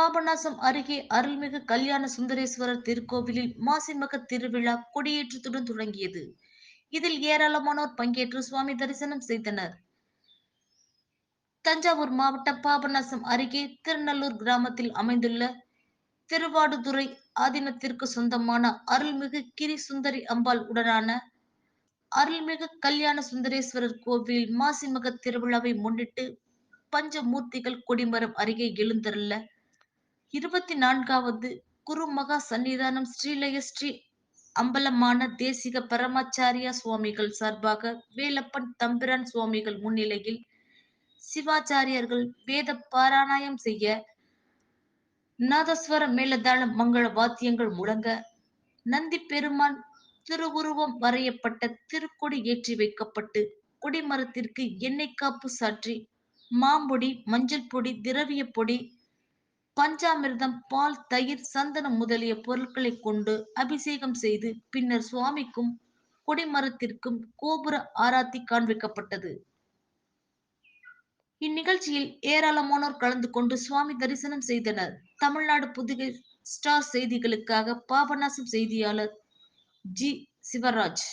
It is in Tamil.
பாபநாசம் அருகே அருள்மிகு கல்யாண சுந்தரேஸ்வரர் திருக்கோவிலில் மாசிமக திருவிழா கொடியேற்றத்துடன் தொடங்கியது. இதில் ஏராளமானோர் பங்கேற்று சுவாமி தரிசனம் செய்தனர். தஞ்சாவூர் மாவட்டம் பாபநாசம் அருகே திருநல்லூர் கிராமத்தில் அமைந்துள்ள திருவாடுதுறை ஆதீனத்திற்கு சொந்தமான அருள்மிகு கிரி சுந்தரி அம்பாள் உடனான அருள்மிகு கல்யாண சுந்தரேஸ்வரர் கோவில் மாசிமக திருவிழாவை முன்னிட்டு பஞ்சமூர்த்திகள் கொடிமரம் அருகே எழுந்தருள்ள இருபத்தி நான்காவது குருமகா சன்னிதானம் ஸ்ரீலய ஸ்ரீ அம்பலமான தேசிக பரமாச்சாரியா சுவாமிகள் சார்பாக வேலப்பன் தம்பிரான் சுவாமிகள் முன்னிலையில் சிவாச்சாரியர்கள் வேத பாராயணம் செய்ய நாதஸ்வர மேலதாள மங்கள வாத்தியங்கள் முழங்க நந்தி பெருமான் திருவுருவம் வரையப்பட்ட திருக்கொடி ஏற்றி வைக்கப்பட்டு கொடிமரத்திற்கு எண்ணெய் காப்பு சாற்றி மாம்பொடி மஞ்சள் பொடி திரவிய பொடி பஞ்சாமிர்தம் பால் தயிர் சந்தனம் முதலிய பொருட்களை கொண்டு அபிஷேகம் செய்து பின்னர் சுவாமிக்கும் கொடிமரத்திற்கும் கோபுர ஆராத்தி காண்பிக்கப்பட்டது இந்நிகழ்ச்சியில் ஏராளமானோர் கலந்து கொண்டு சுவாமி தரிசனம் செய்தனர். தமிழ்நாடு புதுகை ஸ்டார் செய்திகளுக்காக பாபநாசம் செய்தியாளர் ஜி. சிவராஜ்.